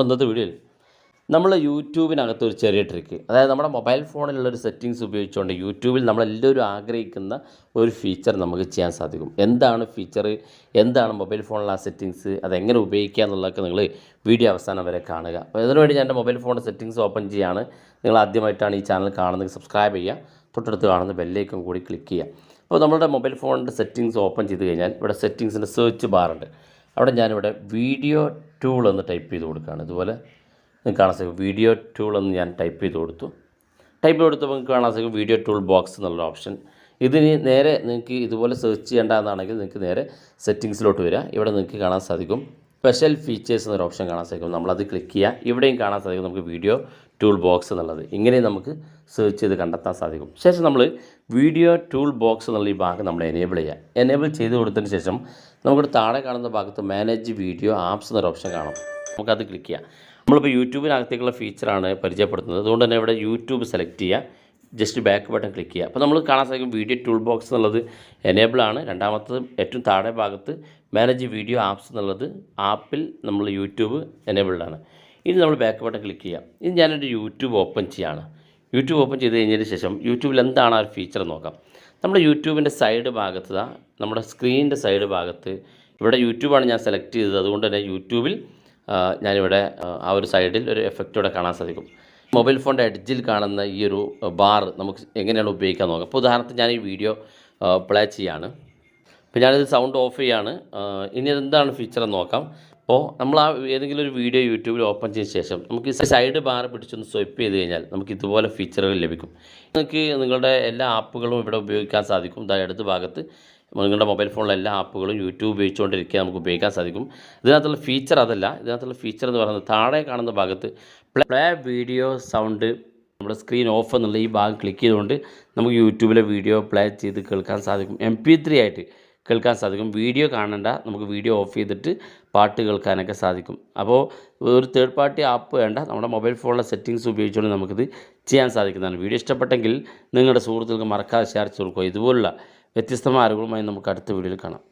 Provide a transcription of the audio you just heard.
നമ്മൾ ഇന്നത്തെ വീഡിയോയിൽ നമ്മൾ യൂട്യൂബിനകത്ത് ഒരു ചെറിയ ട്രിക്ക് അതായത് നമ്മുടെ മൊബൈൽ ഫോണിലുള്ള ഒരു സെറ്റിങ്സ് ഉപയോഗിച്ചുകൊണ്ട് യൂട്യൂബിൽ നമ്മളെല്ലാവരും ആഗ്രഹിക്കുന്ന ഒരു ഫീച്ചർ നമുക്ക് ചെയ്യാൻ സാധിക്കും. എന്താണ് ഫീച്ചർ എന്താണ് മൊബൈൽ ഫോണിലെ ആ സെറ്റിങ്സ് അതെങ്ങനെ ഉപയോഗിക്കുക എന്നുള്ളതൊക്കെ നിങ്ങൾ വീഡിയോ അവസാനം വരെ കാണുക. അപ്പോൾ ഇതിനുവേണ്ടി ഞാൻ എന്റെ മൊബൈൽ ഫോണിന്റെ സെറ്റിങ്സ് ഓപ്പൺ ചെയ്യാണ്. നിങ്ങൾ ആദ്യമായിട്ടാണ് ഈ ചാനൽ കാണുന്നത് സബ്സ്ക്രൈബ് ചെയ്യുക. തൊട്ടടുത്ത് കാണുന്ന ബെല്ലേക്കും കൂടി ക്ലിക്ക് ചെയ്യുക. അപ്പോൾ നമ്മുടെ മൊബൈൽ ഫോണിന്റെ സെറ്റിങ്സ് ഓപ്പൺ ചെയ്ത് കഴിഞ്ഞാൽ ഇവിടെ സെറ്റിങ്സിന്റെ സെർച്ച് ബാറുണ്ട് അവിടെ ഞാനിവിടെ വീഡിയോ ടൂൾ എന്ന് ടൈപ്പ് ചെയ്ത് കൊടുക്കുകയാണ്. ഇതുപോലെ നിങ്ങൾക്ക് കാണാൻ സാധിക്കും. വീഡിയോ ടൂൾ എന്ന് ഞാൻ ടൈപ്പ് ചെയ്ത് കൊടുത്തു. ടൈപ്പ് ചെയ്ത് കൊടുത്തപ്പോൾ നിങ്ങൾക്ക് കാണാൻ സാധിക്കും വീഡിയോ ടൂൾ ബോക്സ് എന്നുള്ള ഓപ്ഷൻ ഇതിന് നേരെ നിങ്ങൾക്ക് ഇതുപോലെ സെർച്ച് ചെയ്യേണ്ടതാണെങ്കിൽ നിങ്ങൾക്ക് നേരെ സെറ്റിങ്സിലോട്ട് വരിക. ഇവിടെ നിങ്ങൾക്ക് കാണാൻ സാധിക്കും. സ്പെഷ്യൽ ഫീച്ചേഴ്സ് എന്നൊരു ഓപ്ഷൻ കാണാൻ സാധിക്കും. നമ്മളത് ക്ലിക്ക് ചെയ്യുക ഇവിടെയും കാണാൻ സാധിക്കും നമുക്ക് വീഡിയോ ടൂൾ ബോക്സ് എന്നുള്ളത്. ഇങ്ങനെ നമുക്ക് സെർച്ച് ചെയ്ത് കണ്ടെത്താൻ സാധിക്കും. ശേഷം നമ്മൾ വീഡിയോ ടൂൾ ബോക്സ് എന്നുള്ള ഈ ഭാഗം നമ്മൾ എനേബിൾ ചെയ്യുക എനേബിൾ ചെയ്ത് കൊടുത്തതിന് ശേഷം നമുക്കിവിടെ താഴെ കാണുന്ന ഭാഗത്ത് മാനേജ് വീഡിയോ ആപ്സ് എന്നൊരു ഓപ്ഷൻ കാണാം. നമുക്കത് ക്ലിക്ക് ചെയ്യാം. നമ്മളിപ്പോൾ യൂട്യൂബിനകത്തേക്കുള്ള ഫീച്ചറാണ് പരിചയപ്പെടുത്തുന്നത്. അതുകൊണ്ട് തന്നെ ഇവിടെ യൂട്യൂബ് സെലക്ട് ചെയ്യുക ജസ്റ്റ് ബാക്ക് ബട്ടൺ ക്ലിക്ക് ചെയ്യുക. അപ്പോൾ നമ്മൾ കാണാൻ സാധിക്കും വീഡിയോ ടൂൾ ബോക്സ് എന്നുള്ളത് എനേബിൾ ആണ്. രണ്ടാമത്തത് ഏറ്റവും താഴെ ഭാഗത്ത് മാനേജ് വീഡിയോ ആപ്സ് എന്നുള്ളത് ആപ്പിൽ നമ്മൾ യൂട്യൂബ് എനേബിൾഡ് ആണ്. ഇനി നമ്മൾ ബാക്ക് ബട്ടൺ ക്ലിക്ക് ചെയ്യാം. ഇനി ഞാനൊരു യൂട്യൂബ് ഓപ്പൺ ചെയ്യാണ്. യൂട്യൂബ് ഓപ്പൺ ചെയ്ത് കഴിഞ്ഞതിന് ശേഷം യൂട്യൂബിൽ എന്താണ് ആ ഒരു ഫീച്ചർ നോക്കാം. നമ്മുടെ യൂട്യൂബിന്റെ സൈഡ് ഭാഗത്ത് നമ്മുടെ സ്ക്രീനിന്റെ സൈഡ് ഭാഗത്ത് ഇവിടെ യൂട്യൂബാണ് ഞാൻ സെലക്ട് ചെയ്തത്. അതുകൊണ്ട് തന്നെ യൂട്യൂബിൽ ഞാനിവിടെ ആ, ഒരു സൈഡിൽ ഒരു എഫക്റ്റ് ഇവിടെ കാണാൻ സാധിക്കും. മൊബൈൽ ഫോണിന്റെ എഡ്ജിൽ കാണുന്ന ഈ ഒരു ബാർ നമുക്ക് എങ്ങനെയാണ് ഉപയോഗിക്കാൻ നോക്കാം. അപ്പോൾ ഉദാഹരണത്തിന് ഞാൻ ഈ വീഡിയോ പ്ലേ ചെയ്യാണ്. അപ്പോൾ ഞാനിത് സൗണ്ട് ഓഫ് ചെയ്യാണ്. ഇനി എന്താണ് ഫീച്ചർ എന്ന് നോക്കാം. അപ്പോൾ നമ്മൾ ആ ഏതെങ്കിലും ഒരു വീഡിയോ യൂട്യൂബിൽ ഓപ്പൺ ചെയ്ത ശേഷം നമുക്ക് ഈ സൈഡ് ബാർ പിടിച്ചൊന്ന് സ്വൈപ്പ് ചെയ്ത് കഴിഞ്ഞാൽ നമുക്ക് ഇതുപോലെ ഫീച്ചറുകൾ ലഭിക്കും. നിങ്ങൾക്ക് നിങ്ങളുടെ എല്ലാ ആപ്പുകളും ഇവിടെ ഉപയോഗിക്കാൻ സാധിക്കും. ഇതാ ഇടത് ഭാഗത്ത് നിങ്ങളുടെ മൊബൈൽ ഫോണിലെ എല്ലാ ആപ്പുകളും യൂട്യൂബ് ഉപയോഗിച്ചുകൊണ്ടിരിക്കുക നമുക്ക് ഉപയോഗിക്കാൻ സാധിക്കും. ഇതിനകത്തുള്ള ഫീച്ചർ അതല്ല. ഇതിനകത്തുള്ള ഫീച്ചർ എന്ന് പറയുന്നത് താഴെ കാണുന്ന ഭാഗത്ത് പ്ലേ വീഡിയോ സൗണ്ട് നമ്മുടെ സ്ക്രീൻ ഓഫ് എന്നുള്ള ഈ ഭാഗം ക്ലിക്ക് ചെയ്തുകൊണ്ട് നമുക്ക് യൂട്യൂബിലെ വീഡിയോ പ്ലേ ചെയ്ത് കേൾക്കാൻ സാധിക്കും. എം ആയിട്ട് കേൾക്കാൻ സാധിക്കും. വീഡിയോ കാണണ്ട നമുക്ക് വീഡിയോ ഓഫ് ചെയ്തിട്ട് പാട്ട് കേൾക്കാനൊക്കെ സാധിക്കും. അപ്പോൾ ഒരു തേർഡ് പാർട്ടി ആപ്പ് വേണ്ട നമ്മുടെ മൊബൈൽ ഫോണിലെ സെറ്റിങ്സ് ഉപയോഗിച്ചുകൊണ്ട് നമുക്കിത് ചെയ്യാൻ സാധിക്കുന്നതാണ്. വീഡിയോ ഇഷ്ടപ്പെട്ടെങ്കിൽ നിങ്ങളുടെ സുഹൃത്തുക്കൾക്ക് മറക്കാതെ ഷെയർ ചെയ്ത് കൊടുക്കുക. ഇതുപോലുള്ള വ്യത്യസ്തമായ അറിവുകളുമായി നമുക്ക് അടുത്ത വീഡിയോയിൽ കാണാം.